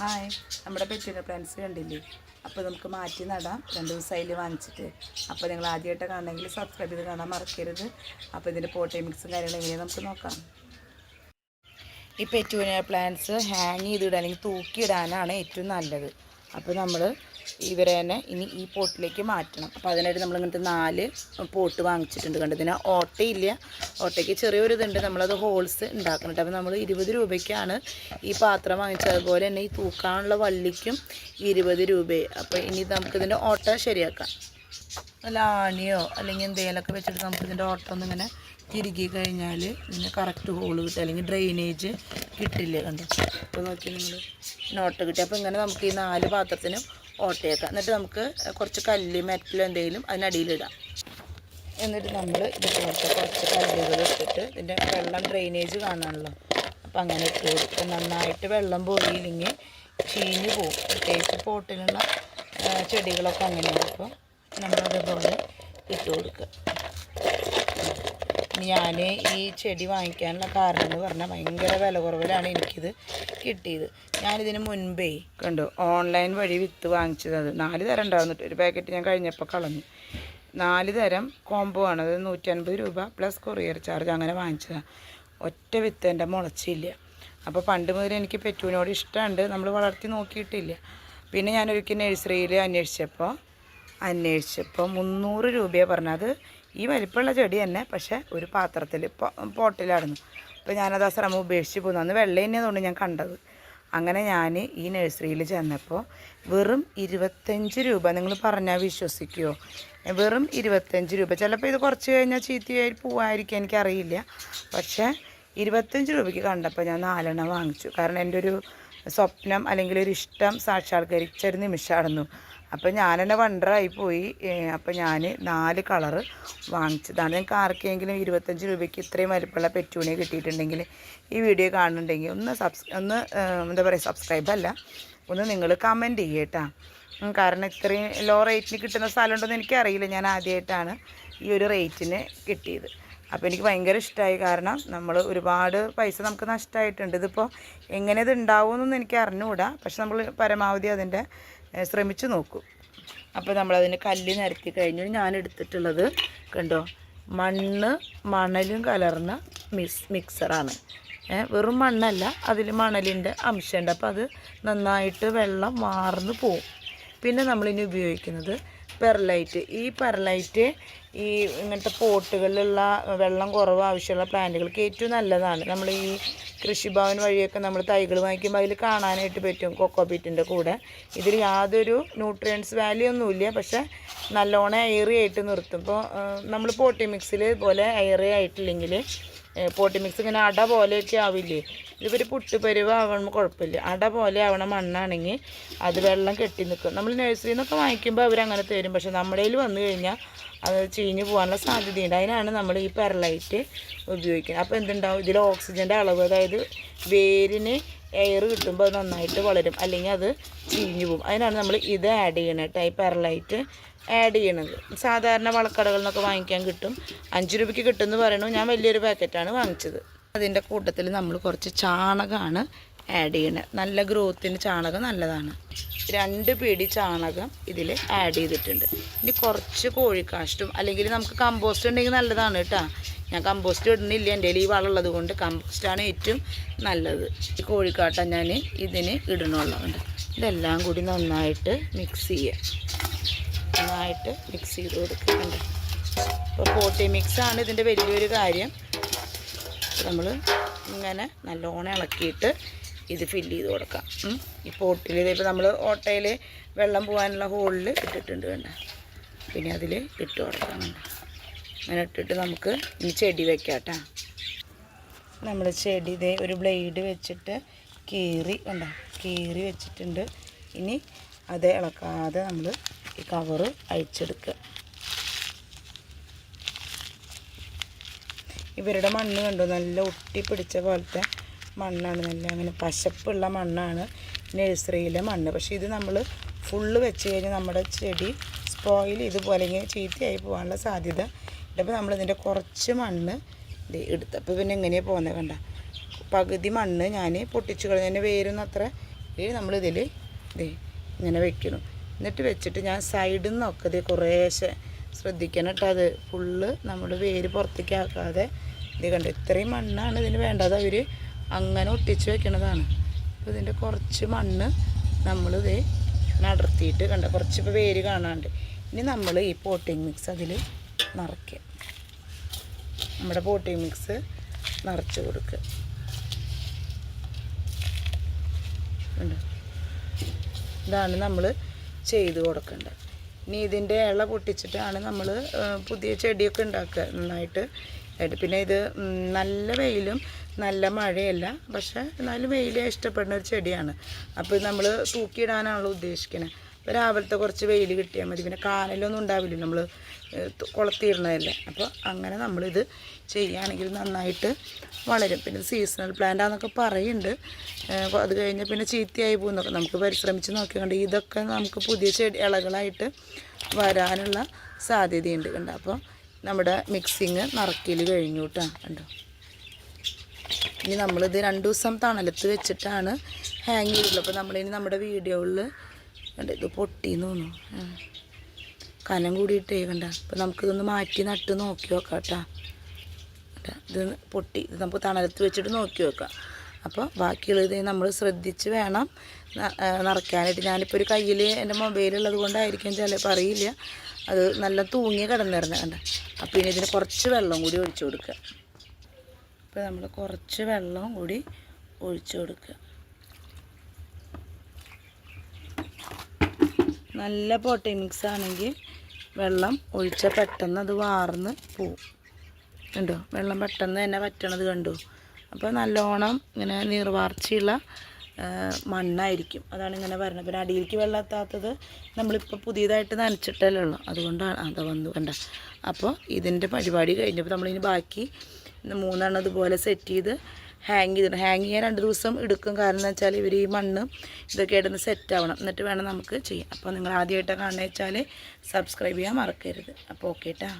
Hi. നമ്മുടെ പെറ്റിന്റെ plants കണ്ടില്ലേ? അപ്പോൾ നമുക്ക് മാറ്റി നടാം. രണ്ട് ദിവസം അതിൽ വാങ്ങിച്ചിട്ട്. അപ്പോൾ നിങ്ങൾ ആദ്യമായിട്ട് കാണണമെങ്കിൽ സബ്സ്ക്രൈബ് ചെയ്ത് കാണാൻ മറക്കരുത്. അപ്പോൾ ഇതിന്റെ പോട്ടേ മിക്സും കാര്യങ്ങളും എങ്ങനെയാണ് നമുക്ക് നോക്കാം. ഈ പെറ്റൂനിയ പ്ലാന്റ്സ് ഹാങ് ചെയ്തിടാൻ അല്ലെങ്കിൽ തൂക്കിയിടാനാണ് ഏറ്റവും നല്ലത്. അപ്പോൾ നമ്മൾ ഇവരെ തന്നെ ഇനി ഈ പോട്ടിലേക്ക് മാറ്റണം. അപ്പോൾ അതിനായിട്ട് നമ്മൾ ഇങ്ങനത്തെ നാല് പോട്ട് വാങ്ങിച്ചിട്ടുണ്ട് കണ്ടത് ഇതിന് ഓട്ടയില്ല. ഓട്ടയ്ക്ക് ചെറിയൊരു ഇതുണ്ട്. നമ്മളത് ഹോൾസ് ഉണ്ടാക്കുന്നുണ്ട്. അപ്പോൾ നമ്മൾ ഇരുപത് രൂപയ്ക്കാണ് ഈ പാത്രം വാങ്ങിച്ചത്. അതുപോലെ തന്നെ ഈ തൂക്കാനുള്ള വള്ളിക്കും ഇരുപത് രൂപയെ അപ്പോൾ ഇനി നമുക്കിതിന്റെ ഓട്ട ശരിയാക്കാം. നല്ല ആണിയോ അല്ലെങ്കിൽ എന്തെങ്കിലുമൊക്കെ വെച്ചിട്ട് നമുക്കിതിന്റെ ഓട്ടം ഒന്ന് ഇങ്ങനെ തിരുകി കഴിഞ്ഞാൽ ഇതിന് കറക്റ്റ് ഹോൾ കിട്ടും. അല്ലെങ്കിൽ ഡ്രെയിനേജ് കിട്ടില്ല കണ്ടോ? അപ്പോൾ നോക്കി നിങ്ങൾ നോട്ട് കിട്ടി. അപ്പോൾ ഇങ്ങനെ നമുക്ക് ഈ നാല് പാത്രത്തിനും ഓട്ടയേക്കാം എന്നിട്ട് നമുക്ക് കുറച്ച് കല്ല് മെറ്റലോ എന്തെങ്കിലും അതിനടിയിലിടാം. എന്നിട്ട് നമ്മൾ ഇതുപോലത്തെ കുറച്ച് കല്ലുകൾ ഇട്ടിട്ട് ഇതിന്റെ വെള്ളം ഡ്രെയിനേജ് കാണാണല്ലോ അപ്പം അങ്ങനെ ഇട്ട് കൊടുക്കും. നന്നായിട്ട് വെള്ളം പോയില്ലെങ്കിൽ ചീഞ്ഞ് പോവും. പ്രത്യേകിച്ച് പോട്ടിലുള്ള ചെടികളൊക്കെ അങ്ങനെയാണ്. അപ്പോൾ നമ്മളതുപോലെ ഇട്ട് കൊടുക്കുക. ഞാൻ ഈ ചെടി വാങ്ങിക്കാനുള്ള കാരണം എന്ന് പറഞ്ഞാൽ ഭയങ്കര വില കുറവിലാണ് എനിക്കിത് കിട്ടിയത്. ഞാനിതിന് മുൻപേ കണ്ടു ഓൺലൈൻ വഴി വിത്ത് വാങ്ങിച്ചത് നാല് തരം ഉണ്ടാകുന്നിട്ട് ഒരു പാക്കറ്റ് ഞാൻ കഴിഞ്ഞപ്പോൾ കളഞ്ഞു. നാല് തരം കോംബോ ആണ്. അത് നൂറ്റൻപത് രൂപ പ്ലസ് കൊറിയർ ചാർജ് അങ്ങനെ വാങ്ങിച്ചതാണ് ഒറ്റ വിത്ത് എന്റെ മുളച്ചില്ല. അപ്പോൾ പണ്ട് മുതൽ എനിക്ക് പെറ്റൂനോട് ഇഷ്ടമുണ്ട്. നമ്മൾ വളർത്തി നോക്കിയിട്ടില്ല. പിന്നെ ഞാനൊരിക്കൽ നഴ്സറിയിൽ അന്വേഷിച്ചപ്പോൾ അന്വേഷിച്ചപ്പോൾ മുന്നൂറ് രൂപയാണ് പറഞ്ഞത്. ഈ വലിപ്പമുള്ള ചെടി തന്നെ പക്ഷേ ഒരു പാത്രത്തിൽ പോട്ടിലായിരുന്നു. അപ്പോൾ ഞാനത് ആ ശ്രമം ഉപേക്ഷിച്ച് പോകുന്നു അന്ന് വെള്ളം തന്നെയായതുകൊണ്ട് ഞാൻ കണ്ടത്. അങ്ങനെ ഞാൻ ഈ നഴ്സറിയിൽ ചെന്നപ്പോൾ വെറും ഇരുപത്തഞ്ച് രൂപ നിങ്ങൾ പറഞ്ഞാൽ വിശ്വസിക്കുമോ വെറും ഇരുപത്തഞ്ച് രൂപ. ചിലപ്പോൾ ഇത് കുറച്ച് കഴിഞ്ഞാൽ ചീത്തയായി പോവായിരിക്കും എനിക്കറിയില്ല. പക്ഷേ ഇരുപത്തഞ്ച് രൂപയ്ക്ക് കണ്ടപ്പോൾ ഞാൻ നാലെണ്ണം വാങ്ങിച്ചു. കാരണം എന്റെ ഒരു സ്വപ്നം അല്ലെങ്കിൽ ഒരു ഇഷ്ടം സാക്ഷാത്കരിച്ചൊരു നിമിഷമായിരുന്നു. അപ്പോൾ ഞാൻ വണ്ടറായി പോയി അപ്പോൾ ഞാൻ നാല് കളറ് വാങ്ങിച്ചതാണ് നിങ്ങൾക്ക് ആർക്കെങ്കിലും ഇരുപത്തഞ്ച് രൂപയ്ക്ക് ഇത്രയും വലിപ്പമുള്ള പെറ്റൂണിയെ കിട്ടിയിട്ടുണ്ടെങ്കിൽ ഈ വീഡിയോ കാണുന്നുണ്ടെങ്കിൽ ഒന്ന് സബ്സ് ഒന്ന് എന്താ പറയുക സബ്സ്ക്രൈബ് അല്ല ഒന്ന് നിങ്ങൾ കമന്റ് ചെയ്യേട്ടാ. കാരണം ഇത്രയും ലോ റേറ്റിന് കിട്ടുന്ന സ്ഥലമുണ്ടെന്ന് എനിക്കറിയില്ല. ഞാൻ ആദ്യമായിട്ടാണ് ഈ ഒരു റേറ്റിന് കിട്ടിയത്. അപ്പോൾ എനിക്ക് ഭയങ്കര ഇഷ്ടമായി കാരണം നമ്മൾ ഒരുപാട് പൈസ നമുക്ക് നഷ്ടമായിട്ടുണ്ട് ഇതിപ്പോൾ എങ്ങനെ ഇത് ഉണ്ടാവുമെന്നൊന്നും എനിക്ക് അറിഞ്ഞുകൂടാ. പക്ഷെ നമ്മൾ പരമാവധി അതിന്റെ ശ്രമിച്ചു നോക്കും. അപ്പോൾ നമ്മളതിന് കല്ല് നിരത്തി കഴിഞ്ഞു. ഞാൻ എടുത്തിട്ടുള്ളത് കണ്ടോ? മണ്ണ് മണലും കലർന്ന മിക്സ് മിക്സറാണ് വെറും മണ്ണല്ല അതിൽ മണലിന്റെ അംശമുണ്ട്. അപ്പോൾ അത് നന്നായിട്ട് വെള്ളം വാർന്ന് പോവും. പിന്നെ നമ്മളിനി ഉപയോഗിക്കുന്നത് പെർലൈറ്റ് ഈ പെർലൈറ്റ് ഈ ഇങ്ങനത്തെ പോട്ടുകളിലുള്ള വെള്ളം കുറവ് ആവശ്യമുള്ള പ്ലാന്റുകൾക്ക് ഏറ്റവും നല്ലതാണ്. നമ്മൾ ഈ കൃഷിഭവൻ വഴിയൊക്കെ നമ്മൾ തൈകൾ വാങ്ങിക്കുമ്പോൾ അതിൽ കാണാനായിട്ട് പറ്റും കൊക്കോപീറ്റിന്റെ കൂടെ. ഇതിൽ യാതൊരു ന്യൂട്രിയൻസ് വാല്യൂ ഒന്നുമില്ല. പക്ഷേ നല്ലോണം എയറി ആയിട്ട് നിർത്തും. ഇപ്പോൾ നമ്മൾ പോട്ടി മിക്സിൽ പോലെ എയറി ആയിട്ടില്ലെങ്കിൽ പോട്ടി മിക്സ് ഇങ്ങനെ അട പോലെയൊക്കെ ആവില്ലേ? ഇതിപ്പോൾ പുട്ടുപരുവ് ആവണം കുഴപ്പമില്ല അട പോലെ ആവണ മണ്ണാണെങ്കിൽ അത് വെള്ളം കെട്ടി നിൽക്കും നമ്മൾ നഴ്സറിയിൽ നിന്നൊക്കെ വാങ്ങിക്കുമ്പോൾ അവരങ്ങനെ തരും. പക്ഷെ നമ്മുടെ വന്നു കഴിഞ്ഞാൽ അത് ചീഞ്ഞ് പോകാനുള്ള സാധ്യതയുണ്ട്. അതിനാണ് നമ്മൾ ഈ പെർലൈറ്റ് ഉപയോഗിക്കുന്നത്. അപ്പോൾ എന്തുണ്ടാവും? ഇതിൽ ഓക്സിജന്റെ അളവ് അതായത് വേരിന് എയർ കിട്ടുമ്പോൾ അത് നന്നായിട്ട് വളരും. അല്ലെങ്കിൽ അത് ചീഞ്ഞു പോകും അതിനാണ് നമ്മൾ ഇത് ആഡ് ചെയ്യണത് കേട്ടോ ഈ പെർലൈറ്റ് ആഡ് ചെയ്യണത്. സാധാരണ വളക്കടകളിൽ നിന്നൊക്കെ വാങ്ങിക്കാൻ കിട്ടും. അഞ്ച് രൂപയ്ക്ക് കിട്ടുമെന്ന് പറയണു. ഞാൻ വലിയൊരു പാക്കറ്റാണ് വാങ്ങിച്ചത്. അതിന്റെ കൂട്ടത്തിൽ നമ്മൾ കുറച്ച് ചാണകമാണ് ആഡ് ചെയ്യണത് നല്ല ഗ്രോത്തിന് ചാണകം നല്ലതാണ്. രണ്ട് പിടി ചാണകം ഇതിൽ ആഡ് ചെയ്തിട്ടുണ്ട്. ഇനി കുറച്ച് കോഴിക്കാഷ്ടും അല്ലെങ്കിൽ നമുക്ക് കമ്പോസ്റ്റ് ഉണ്ടെങ്കിൽ നല്ലതാണ് കേട്ടോ. ഞാൻ കമ്പോസ്റ്റ് ഇടുന്നില്ല എന്റെ ഈ വളമുള്ളത് കൊണ്ട് കമ്പോസ്റ്റാണ് ഏറ്റവും നല്ലത്. ഈ കോഴിക്കാട്ട ഞാൻ ഇതിന് ഇടണുള്ളതുണ്ട് ഇതെല്ലാം കൂടി നന്നായിട്ട് മിക്സ് ചെയ്യുക നന്നായിട്ട് മിക്സ് ചെയ്ത് കൊടുക്കുന്നുണ്ട് അപ്പോൾ പോട്ടി മിക്സാണ് ഇതിന്റെ വലിയൊരു കാര്യം. നമ്മൾ ഇങ്ങനെ നല്ലോണം ഇളക്കിയിട്ട് ഇത് ഫില്ല് ചെയ്ത് കൊടുക്കാം. ഇപ്പോൾ ഈ ഇപ്പോൾ നമ്മൾ ഓട്ടയിൽ വെള്ളം പോകാനുള്ള ഹോളിൽ ഇട്ടിട്ടുണ്ട് വേണ്ട പിന്നെ അതിൽ ഇട്ട് കൊടുക്കാം വേണ്ട അങ്ങനെ ഇട്ടിട്ട് നമുക്ക് ഇനി ചെടി വെക്കാം നമ്മൾ ചെടി ഇതേ ഒരു ബ്ലേഡ് വെച്ചിട്ട് കീറി വേണ്ട കീറി വെച്ചിട്ടുണ്ട്. ഇനി അത് ഇളക്കാതെ നമ്മൾ ഈ കവറ് അഴിച്ചെടുക്കുക. ഇവരുടെ മണ്ണ് കണ്ടു? നല്ല ഒട്ടി പിടിച്ച പോലത്തെ മണ്ണാണ്. നല്ല അങ്ങനെ പശപ്പുള്ള മണ്ണാണ് നഴ്സറിയിലെ മണ്ണ്. പക്ഷേ ഇത് നമ്മൾ ഫുള്ള് വെച്ച് കഴിഞ്ഞാൽ നമ്മുടെ ചെടി സ്പോയിൽ ഇതുപോലെ ഇങ്ങനെ ചീത്തയായി പോകാനുള്ള സാധ്യത അപ്പോൾ നമ്മളിതിന്റെ കുറച്ച് മണ്ണ് എടുത്തപ്പോൾ പിന്നെ എങ്ങനെയാണ് പോകുന്നത് കണ്ട? പകുതി മണ്ണ് ഞാൻ പൊട്ടിച്ച് കളഞ്ഞതിന്റെ വേരൊന്നും അത്ര നമ്മളിതിൽ ഇതേ ഇങ്ങനെ വെക്കണം. എന്നിട്ട് വെച്ചിട്ട് ഞാൻ സൈഡിൽ നിന്നൊക്കെ കുറേശ്ശെ ശ്രദ്ധിക്കണം കേട്ടോ. അത് ഫുള്ള് നമ്മൾ വേര് പുറത്തേക്ക് ആക്കാതെ ഇത് കണ്ട് ഇത്രയും മണ്ണാണ് ഇതിന് വേണ്ടത്. അവർ അങ്ങനെ ഒട്ടിച്ച് വെക്കണതാണ്. അപ്പോൾ ഇതിന്റെ കുറച്ച് മണ്ണ് നമ്മളിത് നടത്തിയിട്ട് കണ്ട കുറച്ച് ഇപ്പോൾ വേര് കാണാണ്ട്. ഇനി നമ്മൾ ഈ പോട്ടിങ് മിക്സ് അതിൽ നിറയ്ക്കുക നമ്മുടെ പോട്ടിങ് മിക്സ് നിറച്ച് കൊടുക്കുക ഇതാണ് നമ്മൾ ചെയ്ത് കൊടുക്കേണ്ടത്. ഇനി ഇതിന്റെ ഇള പൊട്ടിച്ചിട്ടാണ് നമ്മൾ പുതിയ ചെടിയൊക്കെ ഉണ്ടാക്കുക നന്നായിട്ട് പിന്നെ ഇത് നല്ല വെയിലും നല്ല മഴയല്ല പക്ഷേ എന്നാലും വെയിൽ ഇഷ്ടപ്പെടുന്ന ഒരു ചെടിയാണ്. അപ്പോൾ നമ്മൾ തൂക്കിയിടാനാണല്ലോ ഉദ്ദേശിക്കുന്നത് അപ്പോൾ രാവിലത്തെ കുറച്ച് വെയിൽ കിട്ടിയാൽ മതി. പിന്നെ കാനലൊന്നും ഉണ്ടാവില്ല നമ്മൾ കുളത്തിയിടുന്നതല്ലേ. അപ്പോൾ അങ്ങനെ നമ്മളിത് ചെയ്യുകയാണെങ്കിൽ നന്നായിട്ട് വളരും. പിന്നെ സീസണൽ പ്ലാന്റ് ആണെന്നൊക്കെ പറയുന്നുണ്ട് അത് കഴിഞ്ഞ് പിന്നെ ചീത്തയായി പോകുന്നൊക്കെ നമുക്ക് പരിശ്രമിച്ച് നോക്കിയാണ്ട് ഇതൊക്കെ നമുക്ക് പുതിയ ചെടി ഇളകളായിട്ട് വരാനുള്ള സാധ്യതയുണ്ട് കണ്ടോ. അപ്പോൾ നമ്മുടെ മിക്സിങ് നിറക്കിൽ കഴിഞ്ഞു കേട്ടോ കണ്ടോ? ഇനി നമ്മളിത് രണ്ട് ദിവസം തണലത്ത് വെച്ചിട്ടാണ് ഹാങ് ചെയ്തുള്ളൂ അപ്പോൾ നമ്മളിനി നമ്മുടെ വീഡിയോയിൽ കണ്ട ഇത് പൊട്ടിന്ന് തോന്നുന്നു. കനം കൂടിയിട്ടേ കണ്ട? അപ്പോൾ നമുക്കിതൊന്ന് മാറ്റി നട്ട് നോക്കി നോക്കാം കേട്ടോ ഇത് പൊട്ടി ഇത് നമുക്ക് തണലത്ത് വെച്ചിട്ട് നോക്കി വെക്കാം അപ്പോൾ ബാക്കിയുള്ളത് നമ്മൾ ശ്രദ്ധിച്ച് വേണം നിറയ്ക്കാനായിട്ട്. ഞാനിപ്പോൾ ഒരു കയ്യിൽ എന്റെ മൊബൈലുള്ളത് കൊണ്ടായിരിക്കും ചിലപ്പോൾ അറിയില്ല. അത് നല്ല തൂങ്ങി കിടന്നിരുന്ന കണ്ട. അപ്പോൾ ഇനി ഇതിന് കുറച്ച് വെള്ളം കൂടി ഒഴിച്ചു കൊടുക്കുക. അപ്പോൾ നമ്മൾ കുറച്ച് വെള്ളം കൂടി ഒഴിച്ചു കൊടുക്കുക. നല്ല പോട്ടി മിക്സ് ആണെങ്കിൽ വെള്ളം ഒഴിച്ചാൽ പെട്ടെന്ന് അത് വാർന്ന് പോവും. കണ്ടോ? വെള്ളം പെട്ടെന്ന് തന്നെ പറ്റണത് കണ്ടു? അപ്പോൾ നല്ലോണം ഇങ്ങനെ നീർവാർച്ചയുള്ള മണ്ണായിരിക്കും. അതാണ് ഇങ്ങനെ വരുന്നത് പിന്നെ അടിയിലേക്ക് വെള്ളം എത്താത്തത് നമ്മളിപ്പോൾ പുതിയതായിട്ട് നനച്ചിട്ടല്ലേ ഉള്ളൂ. അതുകൊണ്ടാണ്. അത് വന്നു. കണ്ട. അപ്പോൾ ഇതിന്റെ പരിപാടി കഴിഞ്ഞപ്പോൾ നമ്മളിനി ബാക്കി മൂന്നെണ്ണം ഇതുപോലെ സെറ്റ് ചെയ്ത് ഹാങ് ചെയ്തിട്ട് ഹാങ് ചെയ്യാൻ രണ്ട് ദിവസം എടുക്കും. കാരണം എന്ന് വെച്ചാൽ ഇവർ ഈ മണ്ണ് ഇതൊക്കെ ആയിട്ടൊന്ന് സെറ്റ് ആവണം. എന്നിട്ട് വേണം നമുക്ക് ചെയ്യാം. അപ്പോൾ നിങ്ങൾ ആദ്യമായിട്ടാണ് കാണുന്നത് വെച്ചാൽ സബ്സ്ക്രൈബ് ചെയ്യാൻ മറക്കരുത്. അപ്പോൾ ഓക്കെ ട്ടാ.